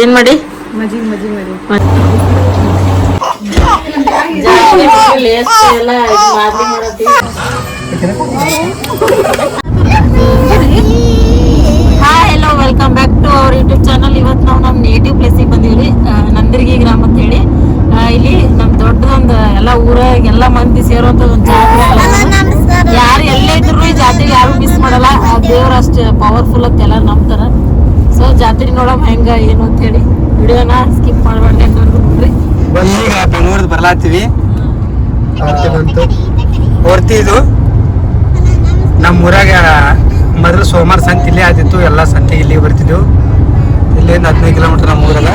ಏನ್ ಮಾಡಿ? ಮಜ್ಜಿಗೆ ಮಾಡಿ hi hello welcome back to our YouTube channel ಇವತ್ತು ನಾವು ನಮ್ಮ ನೇಟಿವ್ ಪ್ಲೇಸಿಗೆ ಬಂದೀವಿ ನಂದಿರ್ಗಿ ಗ್ರಾಮ ಅಂತ ಹೇಳಿ. ಇಲ್ಲಿ ನಮ್ ದೊಡ್ಡದೊಂದು ಎಲ್ಲ ಊರಾಗ ಎಲ್ಲ ಮಂದಿ ಸೇರುವಂತ ಒಂದು ಜಾತ್ರೆ ಯಾರು ಎಲ್ಲೇ ಇದ್ರು ಜಾತಿ ಜಾತ್ರೆಗೆ ಯಾರು ಮಿಸ್ ಮಾಡಲ್ಲ. ಆ ದೇವ್ರ ಅಷ್ಟು ಪವರ್ಫುಲ್ ಅಂತ ಎಲ್ಲ ನಂಬ್ತಾರ. ಜಾತ್ರೆ ನೋಡಮ್ ಹೆಂಗ ಏನು ಅಂತ ಹೇಳಿ ವಿಡಿಯೋನ ಸ್ಕಿಪ್ ಮಾಡ್ಬಾರ್ದು ನೋಡ್ರಿ. ಈಗ ಬರ್ಲಾತೀವಿ ಮತ್ತೆ ಬಂತು ಹೊರ್ತಿ ಇದು. ನಮ್ಮ ಊರಾಗ ಮೊದಲು ಸೋಮವಾರ ಸಂತೆ ಇಲ್ಲೇ ಆದಿತ್ತು ಎಲ್ಲ ಸಂತೆ ಇಲ್ಲಿ ಬರ್ತಿದ್ವು. ಇಲ್ಲಿಂದ ಹದಿನೈದು ಕಿಲೋಮೀಟರ್ ನಮ್ಮ ಊರಲ್ಲ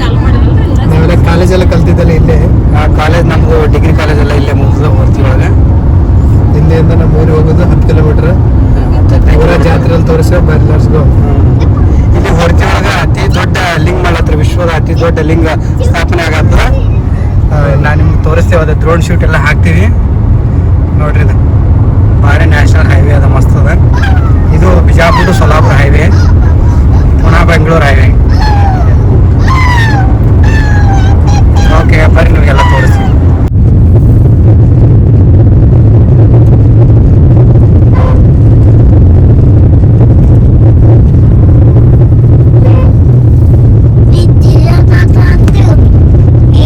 ಚಾಲು ಮಾಡಿದ್ರಲ್ರಿ ಎಲ್ಲ? ನಾವೆಲ್ಲ ಕಾಲೇಜ್ ಎಲ್ಲ ಕಲ್ತಿದ್ದಲ್ಲ ಇಲ್ಲೇ ಆ ಕಾಲೇಜ್ ನಮ್ದು ಡಿಗ್ರಿ ಕಾಲೇಜ್ ಎಲ್ಲ ಇಲ್ಲೇ ಮುಗಿದ ಹೊರ್ತಿ ಒಳಗೆ ಇಲ್ಲಿಂದ ನಮ್ಮ ಊರಿಗೆ ಹೋಗೋದು ಹತ್ತು ಕಿಲೋಮೀಟರ್ ಊರ ಜಾತ್ರೆಯಲ್ಲಿ ತೋರಿಸಿ ಬರ್ಲಾರ್ಸ್ಗೋ ಇಲ್ಲಿ ಹೊರತಿ ಒಳಗೆ ಅತಿ ದೊಡ್ಡ ಲಿಂಗ ಮಾಡತ್ರ ವಿಶ್ವದ ಅತಿ ದೊಡ್ಡ ಲಿಂಗ ಸ್ಥಾಪನೆ ಆಗತ್ತ ನಾನು ನಿಮ್ಗೆ ತೋರಿಸ್ತೇವೆ, ಅದು ಡ್ರೋನ್ ಶೂಟ್ ಎಲ್ಲ ಹಾಕ್ತೀವಿ. ನೋಡ್ರಿ ಇದು. ಭಾರಿ ನ್ಯಾಷನಲ್ ಹೈವೇ ಅದ, ಮಸ್ತ್ ಅದ. ಇದು ಬಿಜಾಪುರ ಸೊಲಾಪುರ ಹೈವೇ ಪುನಃ ಬೆಂಗಳೂರು ಹೈವೇ ಓಕೆ ಬರ್ರಿ ನಿಮಗೆಲ್ಲ ತೋರಿಸ್ತೀವಿ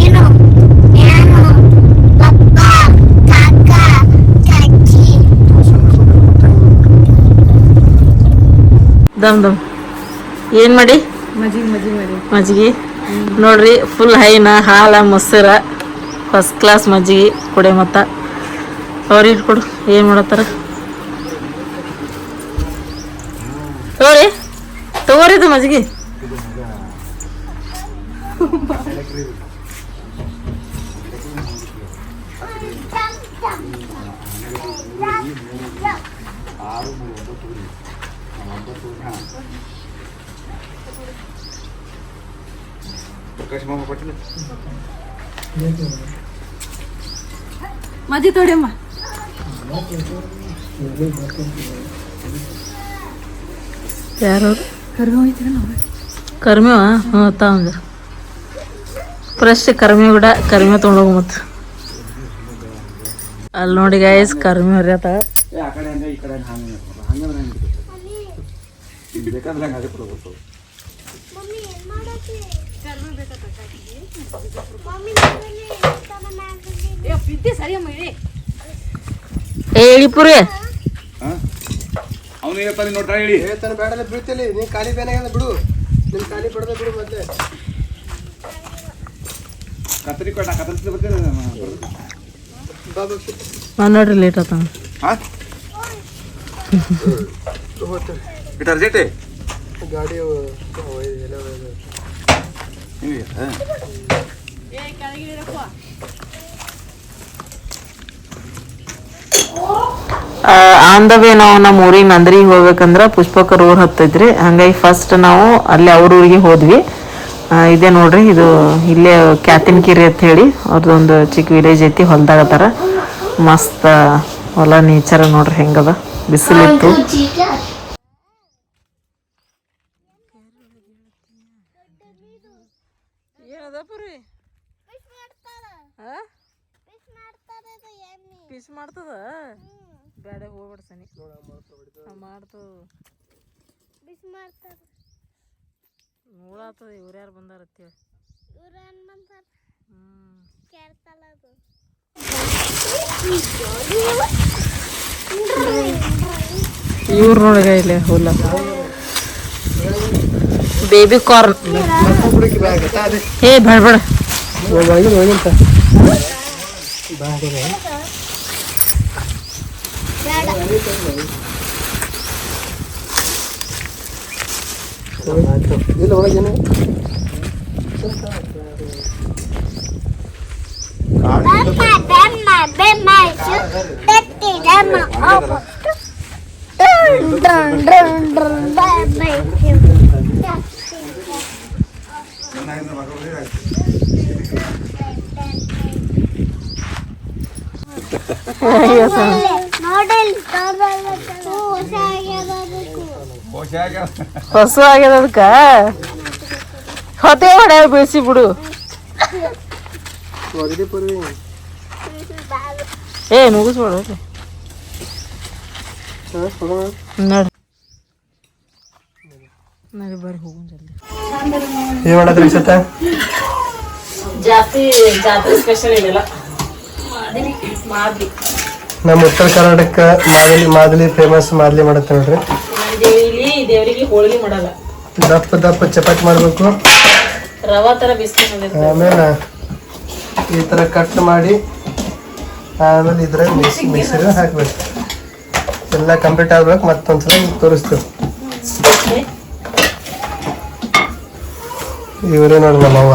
ಏನು ಏನು ಪಪ್ಪ ಕಾಕ ಕಾಕಿ ದಮ್ ದಮ್. ಏನ್ ಮಾಡಿ? ಮಜ್ಜಿಗೆ ಮಜ್ಜಿಗೆ ಮಾಡಿ. ಮಜ್ಜಿಗೆ. ನೋಡ್ರಿ ಫುಲ್ ಹೈನ ಹಾಲ ಮೊಸರ ಫಸ್ಟ್ ಕ್ಲಾಸ್ ಮಜ್ಜಿಗೆ ಕೊಡೆ ಮತ್ತ. ಅವ್ರಿಗೆ ಕೊಡು ಏನು ಮಾಡತ್ತಾರ? ತಗೋರಿ ತಗೋರಿ ಇದು ಮಜ್ಜಿಗೆ ಮಜ್ಜಿಗೆ ತೊಡಿಯಮ್ಮ ಯಾರು? ಕರ್ಗ ಹೋಯ್ತೀರ ನಾವು ಕರ್ಮೇವ ಹ್ಞೂ ತಗೊಂಡ್ರ ಫ್ರೆಶ್ ಕರ್ಮೆ ಬಿಡ ಕರ್ಮೆ ತೊಗೊಂಡೋಗು ಮತ್ತು ಅಲ್ಲಿ ನೋಡಿ ಗಾಯಸ್ ಕರ್ಮೆ ಹರಿಯತ್ತ ಕಡೆ ಕಡೆ ಹಂಗೆ ಬೇಕಾದ್ರೆ ಹಂಗೆ ಹಾಕಿ ಕೊಡ್ಬೇಕು ಇಳಿಪುರಿ ಅವನು ಹೇಳ್ತಾನೆ ನೋಡ್ರ ಹೇಳಿ. ಹೇಳ್ತಾನೆ ಬೇಡಲ್ಲ ಬೀಳ್ತಿಲಿ ನೀ ಖಾಲಿ ಬೇನಾಗ ಬಿಡು. ನಿನ್ ಖಾಲಿ ಬಿಡದ ಬಿಡು ಮತ್ತೆ ಕತ್ತರಿ ಕೊಟ್ಟ ಕತ್ತರಿಸಿ ಬರ್ತೇನೆ ಬಾ ಬಾ ನಾನು ನೋಡ್ರಿ ಲೇಟ್ ಆತ ಹಾಂ? ಇಟ್ಟು ಅರ್ಜೆಂಟೆ ಗಾಡಿ ಆನ್ ದ ವೇ ನಾವು ನಮ್ಮ ಊರಿಗೆ ನಂದ್ರಿಗೆ ಹೋಗ್ಬೇಕಂದ್ರ ಪುಷ್ಪಕ ರೋಡ್ ಹತ್ತೈತ್ರಿ. ಹಂಗಾಗಿ ಫಸ್ಟ್ ನಾವು ಅಲ್ಲಿ ಅವ್ರ ಊರಿಗೆ ಹೋದ್ವಿ. ಇದೇ ನೋಡ್ರಿ ಇದು ಇಲ್ಲೇ ಕ್ಯಾತಿನ್ಕಿರಿ ಅಂತ ಹೇಳಿ ಅವ್ರದ್ದೊಂದು ಚಿಕ್ಕ ವಿಲೇಜ್ ಐತಿ ಹೊಲ್ದಾಗತ್ತಾರ ಮಸ್ತ್ ಹೊಲ ನೇಚರ್ ನೋಡ್ರಿ ಹೆಂಗದ. ಬಿಸಿಲಿತ್ತು. ಎಮ್ಮಿ ಮಾಡ್ತದ ಬೇಡ ಹೋಗ್ಬಿಡ ಸನಿ. ಮಾಡ್ತದ. ಫಿಶ್ ಮಾಡ್ತಾರ. ನೋಡಾತದ ಇವ್ರು ಯಾರು ಬಂದಾರ ಅಂತೇಳಿ. ಇವ್ರು ಏನ್ ಹ್ಮ್ ಕೇಳ್ತಲ್ಲ ಅದು. ಇವ್ರು ನೋಡಿಗ ಇಲ್ಲಿ ಹುಲ್ಲ. ಬೇಬಿ ಕಾರ್ನ್ ಏ ಬೇಡ ಬೇಡ. ra đây ഇതിൽ വിളിക്കുന്നു അയ്യോ ಬೆಮ್ಮ ಬೆಮ್ಮ ತಟ್ಟಿ ಬೆಮ್ಮ ಓಪ ಡ್ರನ್ ಡ್ರನ್ ಡ್ರನ್ ಬೆಮ್ಮ ನೋಡಲ್ ಹೊಸ ಆಗ್ಯದ ಅದಕ್ಕ ಹೊತ್ತೆ ಹೊಡೆ ಬೀಳ್ಸಿ ಬಿಡು ಒಗದಿ ಪೂರ್ವಿ ಏ ಮುಗಿಸ್ಬೇಡ ಹಾ, ಹೋಗೋಣ. ನಡಿ ನಡಿ ಬರ್ರಿ ಹೋಗೋಣ ಜಲ್ದಿ ಏನ್ ಮಾಡತ್ರಿ ಸತ ಜಾಸ್ತಿ ಜಾತ್ರೆ ಸ್ಪೆಷಲ್ ಇದೆಲ್ಲ ಮಾದಲಿ ಮಾದಲಿ ನಮ್ಮ ಉತ್ತರ ಕರ್ನಾಟಕ ಮಾದಲಿ ಮಾದಲಿ ಫೇಮಸ್ ಮಾದಲಿ ಮಾಡತ್ತೆ ನೋಡ್ರಿ. ದೇವಿಲಿ ದೇವರಿಗೆ ಹೋಳಿಗೆ ಮಾಡಲ್ಲ. ದಪ್ಪ ದಪ್ಪ ಚಪಾತಿ ಮಾಡಬೇಕು. ರವಾ ತರ ಬಿಸ್ಕೆಟ್ ಆಮೇಲೆ ಈ ತರ ಕಟ್ ಮಾಡಿ ಆಮೇಲೆ ಇದ್ರ ಮಿಕ್ಸ್ ಮಿಕ್ಸರ್ ಹಾಕ್ಬೇಕು. ಎಲ್ಲ ಕಂಪ್ಲೀಟ್ ಆಗ್ಬೇಕು ಮತ್ತೊಂದ್ಸಲ ತೋರಿಸ್ತೀವಿ. ಇವರೇ ನೋಡಿ ನಮ್ಮವ್ವ.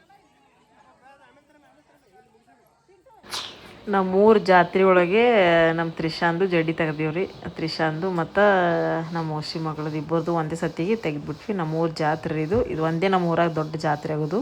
ಇವ್ ಅಕ್ಕಗ ತುಂಬಿಸಿ. ಹಾ, ಇದೆ. ನಮ್ಮ ಮೂರು ಜಾತ್ರೆ ಒಳಗೆ ನಮ್ಮ ತ್ರಿಶಾಂದು ಜಡ್ಡಿ ತೆಗ್ದೀವ್ರಿ ತ್ರಿಶಾಂದು ಮತ್ತು ನಮ್ಮ ಮೋಸಿ ಮಗಳದು ಇಬ್ಬರದು ಒಂದೇ ಸತಿಗೆ ತೆಗೆದ್ಬಿಟ್ವಿ ನಮ್ಮ ಊರು ಜಾತ್ರೆ ಇದು ಇದು ಒಂದೇ ನಮ್ಮ ಊರಾಗ ದೊಡ್ಡ ಜಾತ್ರೆ ಆಗೋದು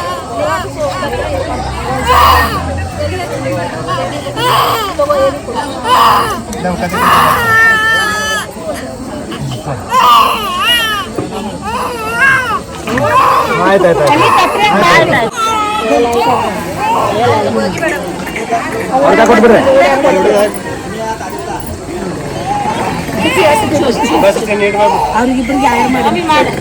Daw kasi. ಆಯ್ತು ಆಯ್ತು ಆಯ್ತು ಕೊಟ್ಬಿಡ್ರಿ ಅವ್ರಿಗಿಬ್ರಿಗೆ ಯಾರು ಮಾಡಿ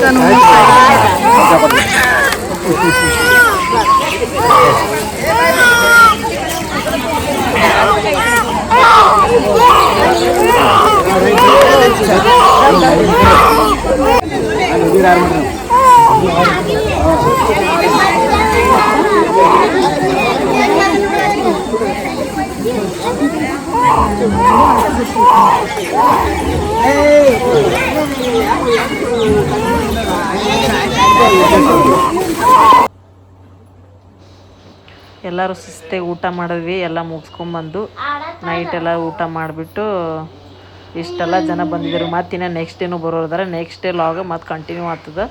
ನಮ್ಮ ಕತೆ ಎಲ್ಲರೂ ಸುಸ್ತೆ ಊಟ ಮಾಡಿದ್ವಿ, ಎಲ್ಲ ಮುಗಿಸ್ಕೊಂಬಂದು ನೈಟ್ ಎಲ್ಲ ಊಟ ಮಾಡಿಬಿಟ್ಟು ಇಷ್ಟೆಲ್ಲ ಜನ ಮತ್ತು ಇನ್ನು ನೆಕ್ಸ್ಟ್ ಡೇನು ಬರೋದಾರೆ ನೆಕ್ಸ್ಟ್ ಡೇ ಲಾಗ್ ಮತ್ತೆ ಕಂಟಿನ್ಯೂ ಆಗ್ತದೆ.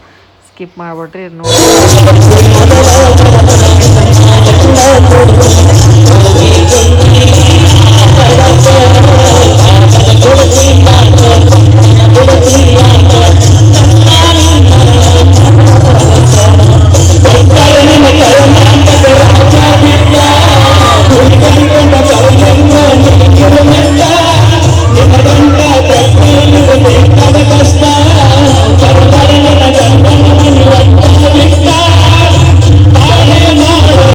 ಸ್ಕಿಪ್ ಮಾಡಿಬಿಟ್ರಿ ನೋಡಿ Todo día, todo día, todo día.